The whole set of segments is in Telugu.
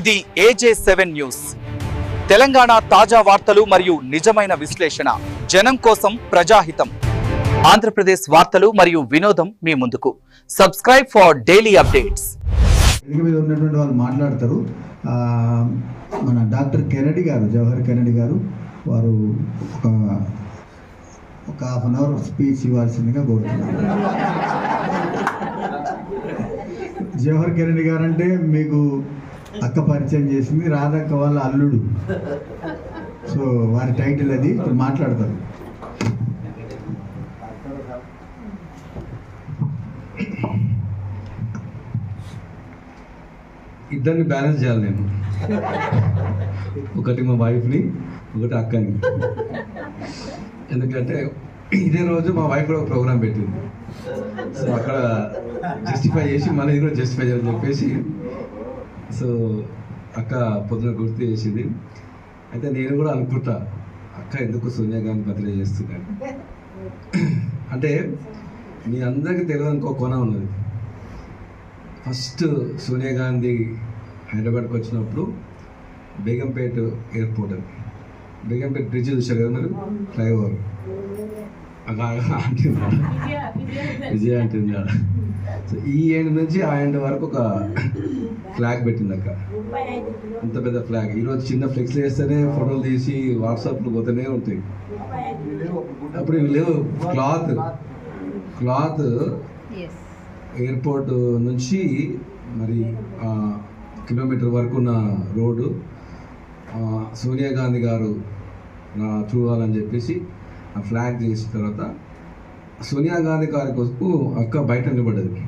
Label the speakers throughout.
Speaker 1: ఇది ఏజే సెవెన్ న్యూస్ తెలంగాణ తాజా వార్తలు మరియు నిజమైన విశ్లేషణ. జనం కోసం ప్రజాహితం. ఆంధ్రప్రదేశ్ వార్తలు మరియు వినోదం మీ ముందుకు. సబ్స్క్రైబ్ ఫర్ డైలీ అప్డేట్స్
Speaker 2: మీద ఉన్నటువంటి వాళ్ళు మాట్లాడతారు. మన డాక్టర్ కెనడి గారు జవహర్ కెనడి గారు వారు ఒక ఒక హాఫ్ అన్ అవర్ స్పీచ్ ఇవ్వాల్సిందిగా కోరుతున్నారు జవహర్ కెనడి గారు అంటే మీకు అక్క పరిచయం చేసింది రాధక్క వాళ్ళ అల్లుడు. సో వారి టైటిల్ అది ఇప్పుడు మాట్లాడతారు
Speaker 3: ఇద్దరిని బ్యాలెన్స్ చేయాలి నేను. ఒకటి మా వైఫ్ని ఒకటి అక్కని. ఎందుకంటే ఇదే రోజు మా వైఫ్ కూడా ఒక ప్రోగ్రామ్ పెట్టింది. సో అక్కడ జస్టిఫై చేసి మళ్ళీ ఈరోజు జస్టిఫై చేయాలని చెప్పేసి సో అక్క పొద్దున గుర్తు చేసింది. అయితే నేను కూడా అనుకుంటా అక్క ఎందుకు సోనియా గాంధీ బదిలీ చేస్తున్నాను అంటే మీ అందరికీ తెలియదు ఇంకో కోణం ఉన్నది. ఫస్ట్ సోనియా గాంధీ హైదరాబాద్కి వచ్చినప్పుడు బేగంపేట ఎయిర్పోర్ట్ అది. బేగంపేట బ్రిడ్జ్ చూశారు కదా మీరు? ఫ్లైఓవర్. ఆడ. విజయ అంటుంది ఆడ. సో ఈ ఎండ్ నుంచి ఆ ఎండ్ వరకు ఒక ఫ్లాగ్ పెట్టింది అక్క అంత పెద్ద ఫ్లాగ్. ఈరోజు చిన్న ఫ్లెక్స్ వేస్తేనే ఫోటోలు తీసి వాట్సాప్లో పోతూనే ఉంటాయి. అప్పుడు ఇవి లేవు. క్లాత్. క్లాత్ ఎయిర్పోర్ట్ నుంచి మరి కిలోమీటర్ వరకు ఉన్న రోడ్డు సోనియా గాంధీ గారు చూడాలని చెప్పేసి ఆ ఫ్లాగ్ చేసిన తర్వాత సోనియా గాంధీ గారి కోసం అక్క బయట నిలబడ్డది.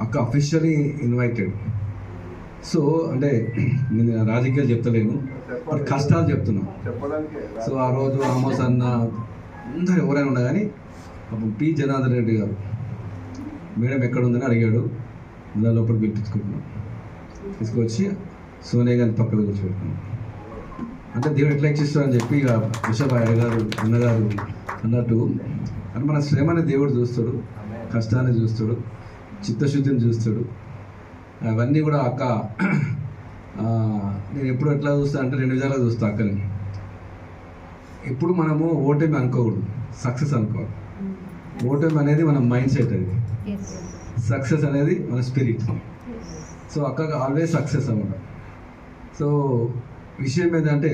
Speaker 3: అక్క అఫీషియలీ ఇన్వైటెడ్ సో అంటే నేను రాజకీయాలు చెప్తలేను బట్ కష్టాలు చెప్తున్నా. సో ఆ రోజు ఆమోస్ అన్న అందరు ఎవరైనా ఉన్నా కానీ అప్పుడు పి. జనార్దన్ రెడ్డి గారు మేడం ఎక్కడ ఉందని అడిగాడు. దాని లోపల పిలిపించుకుంటున్నాం. తీసుకొచ్చి సోనియా గాంధీ పక్కన కూర్చోబెట్టుకున్నాం. అంటే దేవుడు ఎట్లా ఇచ్చిస్తారని చెప్పి ఇక విషభాయ్ గారు అన్నగారు అన్నట్టు అంటే మన శ్రమని దేవుడు చూస్తాడు కష్టాన్ని చూస్తాడు చిత్తశుద్ధిని చూస్తాడు. అవన్నీ కూడా అక్క నేను ఎప్పుడు ఎట్లా చూస్తా అంటే రెండు విధాలుగా చూస్తా అక్కని. ఎప్పుడు మనము ఓటమి అనుకోకూడదు సక్సెస్ అనుకోవాలి. ఓటమి అనేది మన మైండ్ సెట్ అది. సక్సెస్ అనేది మన స్పిరిట్. సో అక్క ఆల్వేస్ సక్సెస్ అన్నమాట సో విషయం ఏంటంటే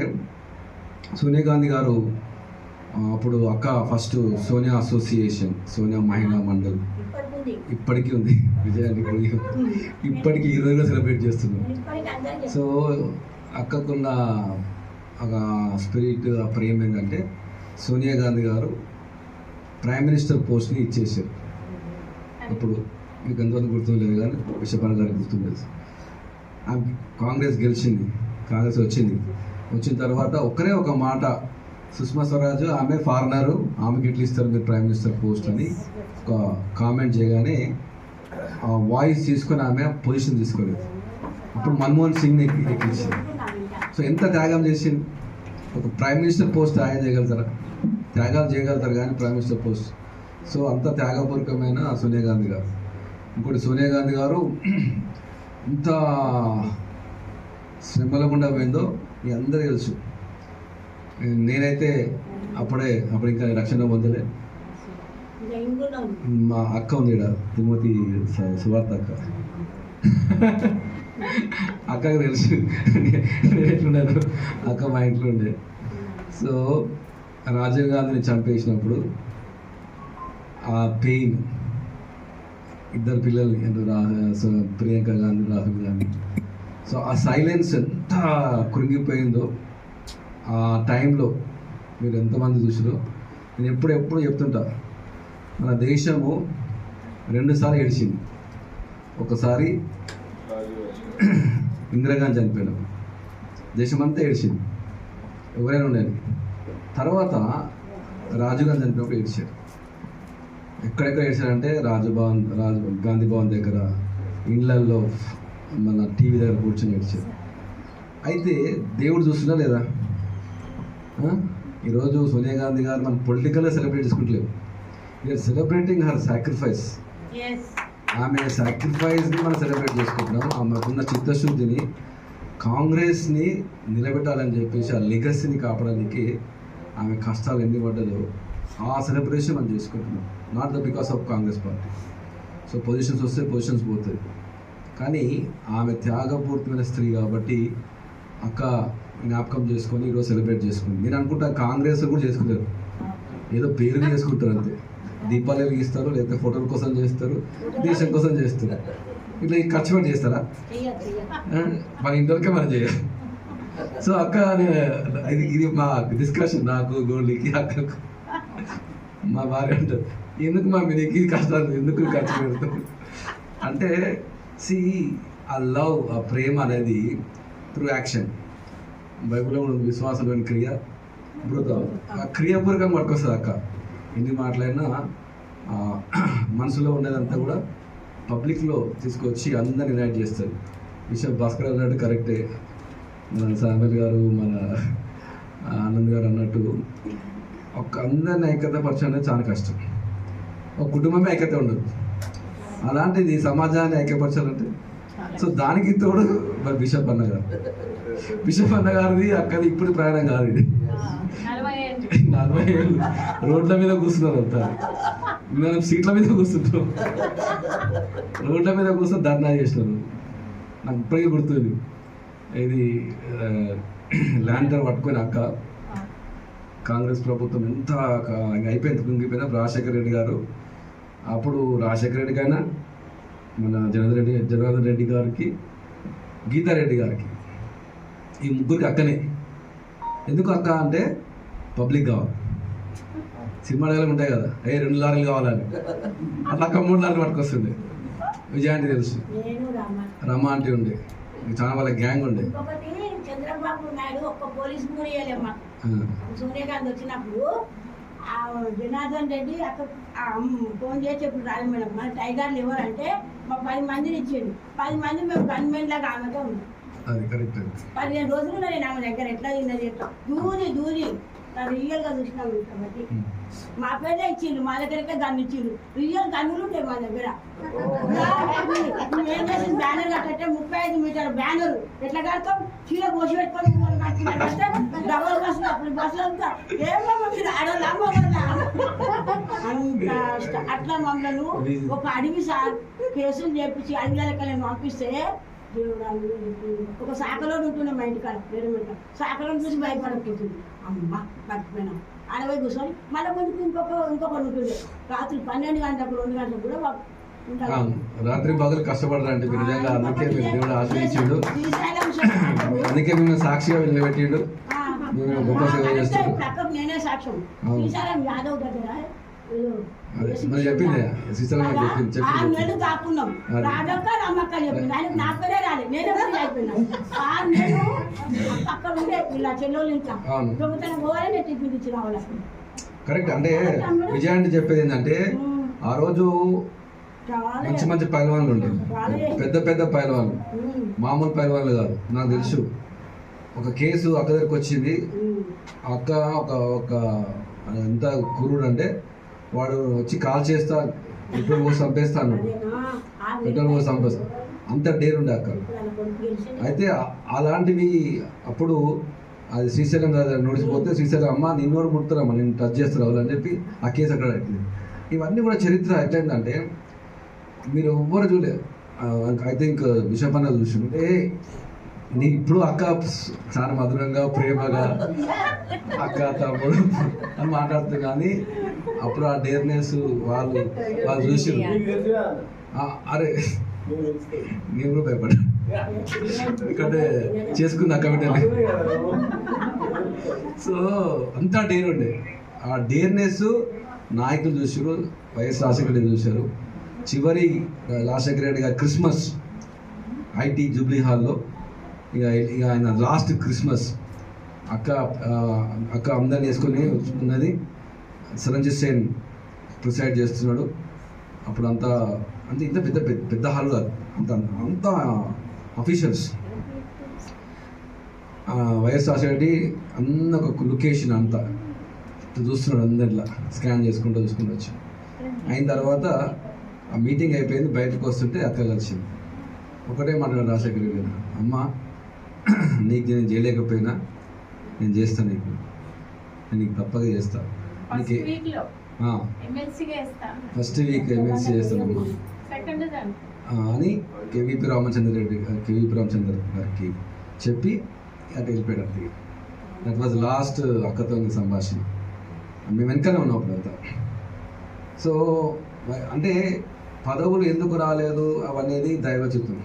Speaker 3: సోనియా గాంధీ గారు అప్పుడు అక్క ఫస్ట్ సోనియా అసోసియేషన్ సోనియా మహిళా మండల్. ఇప్పటికీ ఉంది. విజయానికి పోయి ఇప్పటికీ ఈ రోజుగా సెలబ్రేట్ చేస్తున్నాం. సో అక్కకున్న ఒక స్పిరిట్ ఆ ప్రేమ ఏంటంటే సోనియా గాంధీ గారు ప్రైమ్ మినిస్టర్ పోస్ట్ని ఇచ్చేసారు అప్పుడు మీకు ఎంతమంది గుర్తుండలేదు కానీ విషపాల్ గారికి గుర్తుండదు. ఆమె కాంగ్రెస్ గెలిచింది కాంగ్రెస్ వచ్చింది. వచ్చిన తర్వాత ఒక్కరే ఒక మాట సుష్మా స్వరాజ్ ఆమె ఫారినర్ ఆమెకి ఎట్లా ఇస్తారు మీరు ప్రైమ్ మినిస్టర్ పోస్ట్ అని ఒక కామెంట్ చేయగానే ఆ వాయిస్ తీసుకొని ఆమె పొజిషన్ తీసుకోలేదు. ఇప్పుడు మన్మోహన్ సింగ్ ఎక్కించింది. సో ఎంత త్యాగం చేసింది ఒక ప్రైమ్ మినిస్టర్ పోస్ట్ త్యాగం చేయగలుగుతారా? త్యాగాలు చేయగలుగుతారు కానీ ప్రైమ్ మినిస్టర్ పోస్ట్ సో అంత త్యాగపూర్వకమైన సోనియా గాంధీ గారు. ఇంకోటి సోనియా గాంధీ గారు ఎంత శ్రమల గుండా పోయిందో మీ అందరూ తెలుసు. నేనైతే అప్పుడే అప్పుడు ఇంకా రక్షణ పొందలే. మా అక్క ఉంది ఇక్కడ తిమోతి స- సువార్త అక్క. అక్కకు తెలుసు. నేను ఎట్లున్నాను? అక్క మా ఇంట్లో ఉండే. సో రాజీవ్ గాంధీని చంపేసినప్పుడు ఆ పెయిన్ ఇద్దరు రా సో ప్రియాంక గాంధీ రాహుల్ గాంధీ. సో ఆ సైలెన్స్ ఎంత కృంగిపోయిందో ఆ టైంలో మీరు ఎంతమంది చూసారో నేను ఎప్పుడు ఎప్పుడు చెప్తుంటా మన దేశము రెండుసార్లు ఏడిచింది ఒకసారి ఇందిరాగాంధీ చనిపోయినప్పుడు దేశమంతా ఏడిచింది ఎవరైనా ఉండేది తర్వాత రాజీవ్ గాంధీ చనిపోయినప్పుడు ఏడ్చారు. ఎక్కడెక్కడ ఏడ్చారంటే రాజు భవన్ రాజు గాంధీ భవన్ దగ్గర ఇండ్లల్లో మన టీవీ దగ్గర కూర్చొని ఏడ్చారు. అయితే దేవుడు చూస్తున్నా లేదా? ఈరోజు సోనియా గాంధీ గారు మన పొలిటికల్గా celebrate చేసుకుంటలేవు we are celebrating her sacrifice ఆమె సాక్రిఫైస్ని మనం సెలబ్రేట్ చేసుకుంటున్నాం. ఆమెకున్న చిత్తశుద్ధిని కాంగ్రెస్ని నిలబెట్టాలని చెప్పేసి ఆ లెగసీని కాపాడడానికి ఆమె కష్టాలు ఎన్ని పడ్డదో ఆ సెలబ్రేషన్ మనం చేసుకుంటున్నాం. Not the because of Congress party. So positions వస్తే పొజిషన్స్ పోతాయి. కానీ ఆమె త్యాగపూర్తమైన స్త్రీ కాబట్టి అక్క జ్ఞాపకం చేసుకొని ఈరోజు సెలబ్రేట్ చేసుకుంది. నేను అనుకుంటా కాంగ్రెస్ కూడా చేసుకుంటారు. ఏదో పేరు చేసుకుంటారు అంతే. దీపాలు వెలిగిస్తారు లేకపోతే ఫోటోల కోసం చేస్తారు దేశం కోసం చేస్తారు. ఇట్లా ఈ ఖర్చు పెట్టి చేస్తారా? మన ఇంటర్కే మనం చేయాలి సో అక్క ఇది ఇది మా డిస్కషన్ నాకు గోల్డ్కి అక్కకు. మా భార్య అంటారు ఎందుకు మా మీకు ఇది కష్టాలు ఎందుకు ఖర్చు పెడతాం అంటే సి ఆ లవ్ ఆ ప్రేమ అనేది త్రూ యాక్షన్ బైబిల్లో కూడా విశ్వాసమైన విశ్వాసంలోని క్రియ. మృతం ఆ క్రియాపూర్వకంగా పట్టుకొస్తుంది అక్క ఎన్ని మాట్లాడినా మనసులో ఉన్నదంతా కూడా పబ్లిక్లో తీసుకొచ్చి అందరిని యునైట్ చేస్తారు విషయం భాస్కర్ అన్నట్టు కరెక్టే. మన సామెల్ గారు మన ఆనంద్ గారు అన్నట్టు ఒక అందరిని ఐక్యత పరచడం అనేది చాలా కష్టం. ఒక కుటుంబమే ఐక్యత ఉండదు. అలాంటిది సమాజాన్ని ఐక్యపరచాలంటే సో దానికి తోడు మరి బిషప్ అన్న గారు. బిషప్ అన్న గారిది అక్కది ఇప్పుడు ప్రయాణం కాదు ఇది. నలభై ఏళ్ళు. రోడ్ల మీద కూర్చున్నారు అంతా. మేము సీట్ల మీద కూర్చుంటాం. రోడ్ల మీద కూర్చొని ధర్నా చేసినారు. నాకు ఇప్పటికీ గుర్తుంది ఇది ల్యాండర్ పట్టుకొని అక్క కాంగ్రెస్ ప్రభుత్వం ఎంత అయిపోయింది కుంగిపోయినా రాజశేఖర రెడ్డి గారు. అప్పుడు రాజశేఖర రెడ్డి కైనా మన జనార్దన్ రెడ్డి జనార్దన్ రెడ్డి గారికి గీతారెడ్డి గారికి ఈ ముగ్గురికి అక్కనే. ఎందుకు అక్క అంటే పబ్లిక్ కావాలి. సినిమా డైలాగ్ ఉంటాయి కదా. ఏ రెండు లారీలు కావాలని. అట్లా అక్క మూడు లారీలు పట్టుకొస్తుంది విజయాంటి తెలుసు.
Speaker 4: నేను రామ
Speaker 3: రమ అంటే ఉండే. చాలా వాళ్ళ గ్యాంగ్ ఉండే.
Speaker 4: చంద్రబాబు నాయుడు ఒక్క పోలీస్
Speaker 3: ఆ,
Speaker 4: సోనియాగాంధీ వచ్చినప్పుడు ఆ జనార్దన్ రెడ్డి అక్కడ ఫోన్ చేసి చెప్పి రాదు మేడం. మన టైగర్లు ఎవరంటే మా పది మందిని ఇచ్చిండు. పది మంది మేము గన్మెన్ లాగా
Speaker 3: అది కరెక్ట్
Speaker 4: పదిహేను రోజులు నేను ఆమె దగ్గర. ఎట్లా తిన్నది దూరి దూరి. రియల్గా చూసినాం కాబట్టి మా పేరే ఇచ్చిండు మా దగ్గరకే గన్ను ఇచ్చిండు. రియల్ గన్నులు ఉంటాయి మా దగ్గర. ఏం బ్యానర్ కట్టంటే ముప్పై ఐదు మీటర్ బ్యానర్. ఎట్లా కడతాం? చీర పోసి పెట్టుకొని అంటే డబల్ బస్సులు అప్పుడు బస్సులు అంతా ఏమో మీరు ఆడోళ్ళ అంత ష్ట- అట్లా మమ్మల్ని ఒక అడవి సార్ కేసులు చేపించి నేను పంపిస్తే ఒక శాఖలో ఉంటుండే మా ఇంటికాడ ఇంటికాడ శాఖలో చూసి భయపడకపోతుంది. అమ్మ పట్టుకుపోయినాం ఆడ పోయి కూర్చొని మళ్ళీ కొంచెం ఇంకొక ఇంకొకటి ఉంటుంది రాత్రి పన్నెండు గంటలకు రెండు గంటలకు కూడా.
Speaker 3: రాత్రి పగలు కష్టపడరంటే మీరు నిజంగా అందుకే మీరు దేవుడు ఆశ్రయించిండు. అందుకే మేము సాక్షిగా మేము గొప్ప సేవ
Speaker 4: పక్కకు నేనే సాక్ష్యం. శ్రీశైలం యాదవ్ దగ్గర
Speaker 3: మరి చెప్పింది శ్రీశైలం చెప్పింది చెప్పింది అదే.
Speaker 4: రాజక్క రమ్మక్క చెప్పింది ఆయన నా పేరే రాలేదు నేనే అయిపోయినా. ఆరు నెలలు అక్కడ ఉండే ఇలా చెల్లెళ్ళు
Speaker 3: అవును.
Speaker 4: దొంగతనం పోవాలి నేను టిఫిన్ ఇచ్చిన వాళ్ళకి
Speaker 3: కరెక్ట్. అంటే విజయాన్ని చెప్పేది ఏంటంటే ఆ రోజు మంచి మంచి పైలవాన్లు ఉండే పెద్ద పెద్ద పైలవాన్లు. మామూలు పైలవాన్లు కాదు. నాకు తెలుసు. ఒక కేసు అక్క దగ్గరికి వచ్చింది. అక్క ఒక ఒక ఎంత కురుడు అంటే వాడు వచ్చి కాల్ చేస్తా పెట్రోల్ పోసి చంపేస్తా పెట్రోల్ పోసి చంపేస్తా. అంత డేర్ ఉండే అక్క అయితే అలాంటివి అప్పుడు అది శ్రీశైలం దగ్గర నోటీస్ శ్రీశైలం అమ్మ నిన్ను కూడా ముడుతున్నామా నేను టచ్ చేస్తున్నావు అని చెప్పి ఆ కేసు అక్కడ పెట్టింది. ఇవన్నీ కూడా చరిత్ర ఎట్లయిందంటే మీరు ఎవ్వరు చూడలేదు ఐ థింక్ బిషప్ అన్న చూసుకుంటే నీ ఇప్పుడు అక్క చాలా మధురంగా ప్రేమగా అక్క తమ్ముడు అని మాట్లాడుతుంది. కానీ అప్పుడు ఆ డేర్నెస్ వాళ్ళు వాళ్ళు చూసి అరే నేను కూడా భయపడ్డా. ఎందుకంటే చేసుకుంది అక్క బిడ్డని సో అంతా డేర్ ఉండే. ఆ డేర్నెస్ నాయకులు చూసారు వైఎస్ రాజశేఖర రెడ్డి చూశారు. చివరి రాజశేఖర రెడ్డి గారు క్రిస్మస్ ఐటీ జూబ్లీ హాల్లో ఇక ఇక ఆయన లాస్ట్ క్రిస్మస్ అక్క అక్క అందరిని వేసుకొని ఉన్నది. సరంజిత్ సేన్ ప్రిసైడ్ చేస్తున్నాడు. అప్పుడు అంతా అంటే ఇంత పెద్ద పెద్ద హాల్ కాదు. అంత అంతా అఫీషియల్స్ వైఎస్ రాజశేఖర అన్న ఒక లొకేషన్ అంతా చూస్తున్నాడు అందరిలా. స్కాన్ చేసుకుంటూ చూసుకుంటూ వచ్చి అయిన తర్వాత ఆ మీటింగ్ అయిపోయింది. బయటకు వస్తుంటే అక్క కలిసింది ఒకటే మాట్లాడు రాజశేఖర గారు. అమ్మ నీకు నేను చేయలేకపోయినా నేను చేస్తాను నీకు. నేను నీకు తప్పగా చేస్తాను
Speaker 5: ఫస్ట్ వీక్లో ఎమ్మెల్సీగా వేస్తాను.
Speaker 3: ఫస్ట్ వీక్ ఎమ్మెల్సీ చేస్తానమ్మా.
Speaker 5: సెకండ్
Speaker 3: అని కేవీపీ రామచంద్ర రెడ్డి కేవీపీ రామచంద్ర గారికి చెప్పి అటు వెళ్ళిపోయాడు అంతే దట్ వాజ్ లాస్ట్ అక్కతో సంభాషణ. మేము వెనకనే ఉన్నాం అప్పుడంతా. సో అంటే పదవులు ఎందుకు రాలేదు అవనేది దైవ చిత్తం.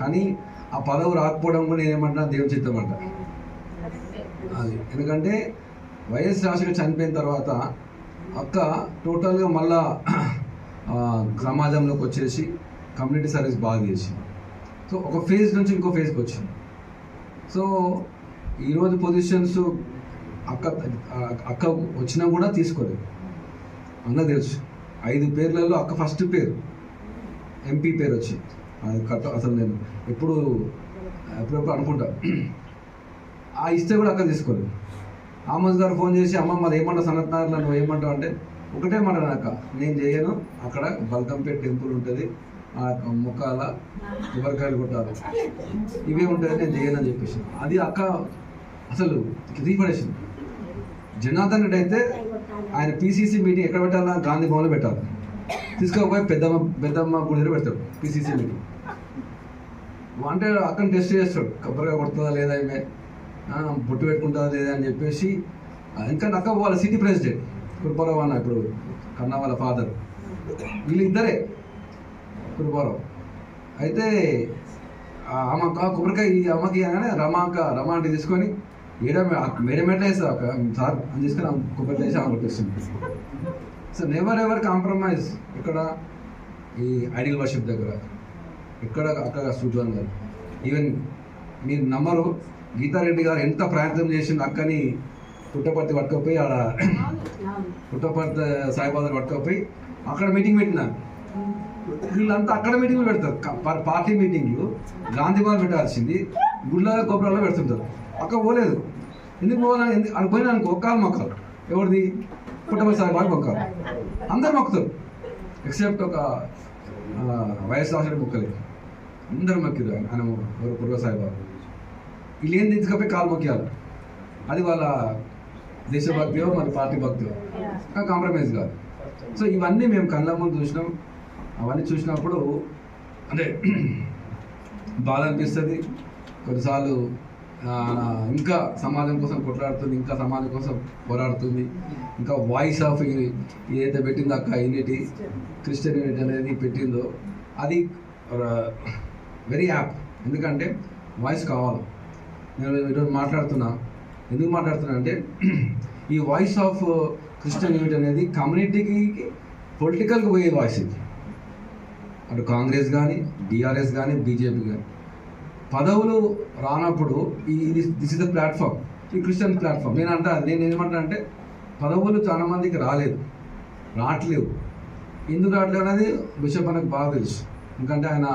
Speaker 3: కానీ ఆ పదవి రాకపోవడం కూడా నేనేమంటున్నా దేవుని చిత్తం అంట. అది. ఎందుకంటే వైఎస్ రాజశేఖర్ చనిపోయిన తర్వాత అక్క టోటల్గా మళ్ళా సమాజంలోకి వచ్చేసి కమ్యూనిటీ సర్వీస్ బాగా చేసింది. సో ఒక ఫేజ్ నుంచి ఇంకో ఫేజ్కి వచ్చింది. సో ఈరోజు పొజిషన్స్ అక్క అక్క వచ్చినా కూడా తీసుకోలేదు. అన్న తెలుసు. ఐదు పేర్లలో అక్క ఫస్ట్ పేరు ఎంపీ పేరు వచ్చింది అది అసలు నేను ఎప్పుడు ఎప్పుడెప్పుడు అనుకుంటా. ఆ ఇస్తే కూడా అక్క తీసుకోలేదు. ఆమోద్ గారు ఫోన్ చేసి అమ్మ మరి ఏమంటా సనత్ నువ్వు ఏమంటావు? అంటే ఒకటే మాట అక్క నేను చేయను. అక్కడ బల్కంపేట్ టెంపుల్ ఉంటుంది. ఆ ముఖాల కొబ్బరికాయలు కొట్టాలి. ఇవే ఉంటాయి నేను చేయను అని చెప్పేసి. అది అక్క అసలు రీపడేసింది. జనార్దన్ రెడ్డి అయితే ఆయన పీసీసీ మీటింగ్ ఎక్కడ పెట్టాలా? గాంధీ భవన్లో పెట్టాలి. తీసుకుపోయి పెద్దమ్మ పెద్దమ్మ గుడిలో పెడతాడు పీసీసీ మీటింగ్. అంటే అక్కని టెస్ట్ చేస్తాడు. కొబ్బరిగా కొడుతుందా లేదా ఏమే బొట్టు పెట్టుకుంటుందా లేదా అని చెప్పేసి ఇంకా నక్క వాళ్ళ సిటీ ప్రెసిడెంట్ కృపారావు అన్న ఇప్పుడు కన్నా వాళ్ళ ఫాదర్. వీళ్ళు ఇద్దరే అయితే ఆ ఆమె కొబ్బరికాయ ఈ అమ్మకి అనగానే రమాక రమ అంటే తీసుకొని ఏడ మేడం ఎట్లా వేస్తా సార్ అని తీసుకొని ఆమె కొబ్బరికాయ వేసి ఆమె కొట్టేస్తుంది. సో నెవర్ ఎవర్ కాంప్రమైజ్ ఇక్కడ ఈ ఐడియల్ వర్షిప్ దగ్గర. ఇక్కడ అక్కడ సూచన గారు ఈవెన్ మీరు నమ్మరు గీతారెడ్డి గారు ఎంత ప్రయత్నం చేసింది అక్కని పుట్టపర్తి పట్టుకపోయి ఆడ పుట్టపర్తి సాయిబాబా పట్టుకపోయి అక్కడ మీటింగ్ పెట్టినారు వీళ్ళంతా అక్కడ మీటింగ్లు పెడతారు. పార్టీ మీటింగ్లు గాంధీ భవన్ పెట్టాల్సింది గుళ్ళలో కొబ్బరిలో పెడుతుంటారు. అక్క పోలేదు. ఎందుకు పోవాలని ఎందుకు? అని పోయినా అనుకో ఒక్కాలు మొక్కలు. ఎవరిది? పుట్టపల్లి సాయిబాబు మొక్కలు. అందరు మొక్కుతారు. ఎక్సెప్ట్ ఒక వైఎస్ రాసిన మొక్కలే. అందరు మొక్కిరు ఆయన ఆయన సాయిబాబు. వీళ్ళు ఏం తీసుకపోయి కాలు మొక్కాలి అది వాళ్ళ దేశభక్తియో మన పార్టీ భక్తియో. కాంప్రమైజ్ కాదు. సో ఇవన్నీ మేము కళ్ళ ముందు చూసినాం. అవన్నీ చూసినప్పుడు అంటే బాధ అనిపిస్తుంది. కొన్నిసార్లు ఇంకా సమాజం కోసం కొట్లాడుతుంది ఇంకా సమాజం కోసం పోరాడుతుంది. ఇంకా వాయిస్ ఆఫ్ ఏదైతే పెట్టిందో అక్క యూనిటీ క్రిస్టియన్ యూనిటీ అనేది పెట్టిందో అది వెరీ యాప్ ఎందుకంటే వాయిస్ కావాలి. నేను ఈరోజు మాట్లాడుతున్నా. ఎందుకు మాట్లాడుతున్నా అంటే ఈ వాయిస్ ఆఫ్ క్రిస్టియన్ యూనిట్ అనేది కమ్యూనిటీకి పొలిటికల్కి పోయే వాయిస్ ఇది. అటు కాంగ్రెస్ కానీ బీఆర్ఎస్ కానీ బీజేపీ కానీ పదవులు రానప్పుడు ఈ దిస్ ఇస్ ద ప్లాట్ఫామ్ ఈ క్రిస్టియన్ ప్లాట్ఫామ్ నేను అంటా నేను ఏమంటా అంటే పదవులు చాలా మందికి రాలేదు. రావట్లేవు ఎందుకు రావట్లేదు అనేది బిషప్ మనకు బాగా తెలుసు. ఎందుకంటే ఆయన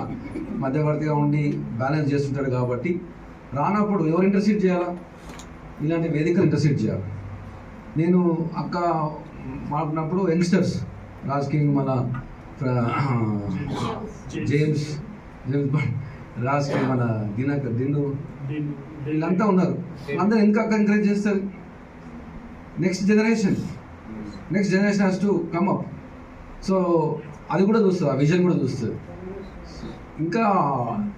Speaker 3: మధ్యవర్తిగా ఉండి బ్యాలెన్స్ చేస్తుంటాడు కాబట్టి రానప్పుడు ఎవరు ఇంటర్సీడ్ చేయాలా? ఇలాంటి వేదికలు ఇంటర్సీడ్ చేయాలి. నేను అక్క మాట్లాడినప్పుడు యంగ్స్టర్స్ రాజకీయ మన ఫ్ర- జేమ్స్ జేమ్స్ బాండ్ రాజకీయ మన దినకర్ దిన్ను వీళ్ళంతా ఉన్నారు. అందరూ ఇంకా ఎంకరేజ్ చేస్తారు? Next generation next generation has to come up so అది కూడా చూస్తుంది ఆ విజన్ కూడా చూస్తుంది ఇంకా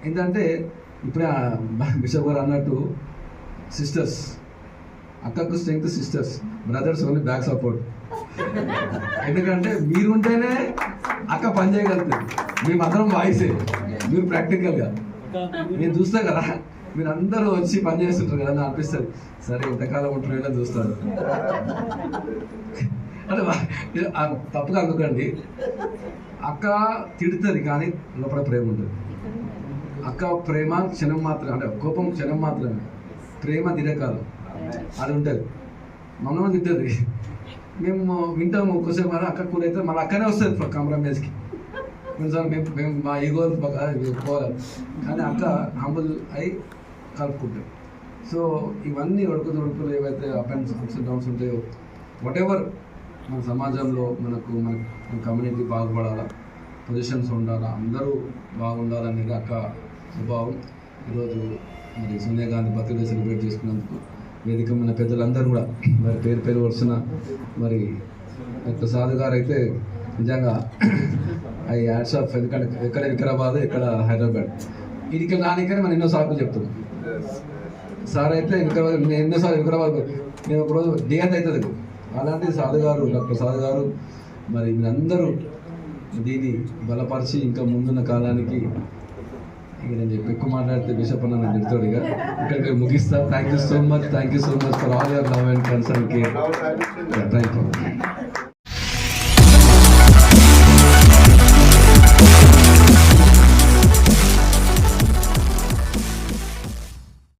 Speaker 3: ఏంటంటే ఇప్పుడే బిషప్ గారు అన్నట్టు సిస్టర్స్ అక్కకు strength sisters brothers only back support. ఎందుకంటే మీరు ఉంటేనే అక్క పని చేయగలుగుతుంది. మేమందరం వాయిసే. మీరు ప్రాక్టికల్గా. నేను చూస్తా కదా మీరు అందరూ వచ్చి పని చేస్తుంటారు కదా అనిపిస్తుంది. సరే ఇంతకాలం ఉంటారు చూస్తారు. అంటే తప్పుగా అనుకోండి అక్క తిడుతుంది కానీ లోపల ప్రేమ ఉంటుంది. అక్క ప్రేమ క్షణం మాత్రమే అంటే కోపం క్షణం మాత్రమే. ప్రేమ దినకాలం అది ఉంటుంది. మమ్మల్ని తింటుంది. మేము వింటాము ఒక్కసేపు మరి అక్క కూర అయితే మళ్ళీ అక్కనే వస్తుంది కాంప్రమైజ్కి కొన్నిసార్లు మేము మేము మా ఈగో పోవాలి. కానీ అక్క హంబుల్ అయి కలుపుకుంటాం సో ఇవన్నీ ఉడుకు ఉడుకులు ఏవైతే up and ups and downs ఉంటాయో వాట్ ఎవర్ మన సమాజంలో మనకు మన మన కమ్యూనిటీ బాగుపడాలా పొజిషన్స్ ఉండాలా అందరూ బాగుండాలనేది అక్క స్వభావం. ఈరోజు మరి సోనియా గాంధీ బర్త్డే సెలబ్రేట్ చేసుకున్నందుకు వేదిక ఉన్న పెద్దలందరూ కూడా మరి పేరు పేరు వరుసన మరి డాక్టర్ సాధు గారు అయితే నిజంగా ఐ యాడ్స్ ఆఫ్ ఎందుకంటే ఎక్కడ వికారాబాద్ ఎక్కడ హైదరాబాద్. ఇదికి రానికని మనం ఎన్నో సార్లు చెప్తున్నాం సార్ అయితే వికారాబాద్ నేను ఎన్నోసార్లు వికారాబాద్ నేను ఒక రోజు డే అంత అవుతుంది. అలాంటి సాధు గారు డాక్టర్ సాధు గారు మరి మీరందరూ దీన్ని బలపరిచి ఇంకా ముందున్న కాలానికి నేను చెప్పి ఎక్కువ మాట్లాడితే బిషప్ అన్న నాకు తిడతాడు ఇక. ఇక్కడ ముగిస్తా. Thank you so much thank you so much for all your love and concern care thank you